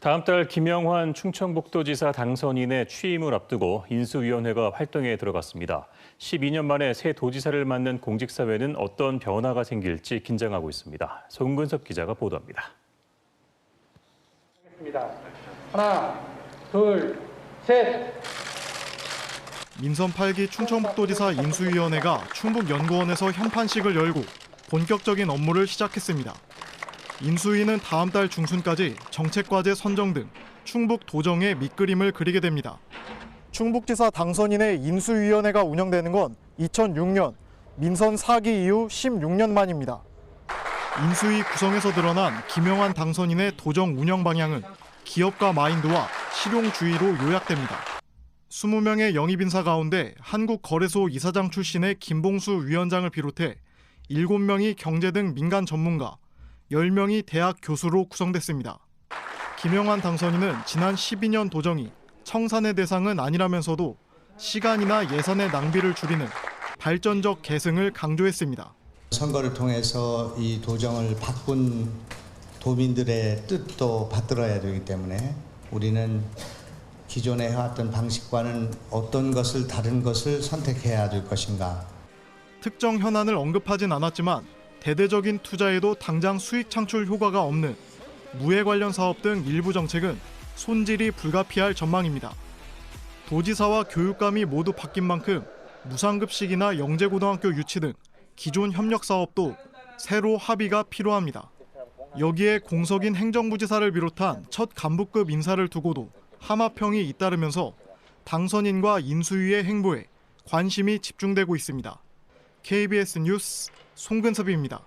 다음 달 김영환 충청북도지사 당선인의 취임을 앞두고 인수위원회가 활동에 들어갔습니다. 12년 만에 새 도지사를 맡는 공직사회는 어떤 변화가 생길지 긴장하고 있습니다. 송근섭 기자가 보도합니다. 하나, 둘, 셋. 민선 8기 충청북도지사 인수위원회가 충북연구원에서 현판식을 열고 본격적인 업무를 시작했습니다. 인수위는 다음 달 중순까지 정책과제 선정 등 충북 도정의 밑그림을 그리게 됩니다. 충북지사 당선인의 인수위원회가 운영되는 건 2006년 민선 4기 이후 16년 만입니다. 인수위 구성에서 드러난 김영환 당선인의 도정 운영 방향은 기업가 마인드와 실용주의로 요약됩니다. 20명의 영입 인사 가운데 한국거래소 이사장 출신의 김봉수 위원장을 비롯해 7명이 경제 등 민간 전문가, 10명이 대학 교수로 구성됐습니다. 김영환 당선인은 지난 12년 도정이 청산의 대상은 아니라면서도 시간이나 예산의 낭비를 줄이는 발전적 계승을 강조했습니다. 선거를 통해서 이 도정을 바꾼 도민들의 뜻도 받들어야 되기 때문에 우리는 기존에 해왔던 방식과는 어떤 것을 다른 것을 선택해야 될 것인가 특정 현안을 언급하진 않았지만 대대적인 투자에도 당장 수익 창출 효과가 없는 무해 관련 사업 등 일부 정책은 손질이 불가피할 전망입니다. 도지사와 교육감이 모두 바뀐 만큼 무상급식이나 영재고등학교 유치 등 기존 협력 사업도 새로 합의가 필요합니다. 여기에 공석인 행정부지사를 비롯한 첫 간부급 인사를 두고도 하마평이 잇따르면서 당선인과 인수위의 행보에 관심이 집중되고 있습니다. KBS 뉴스 송근섭입니다.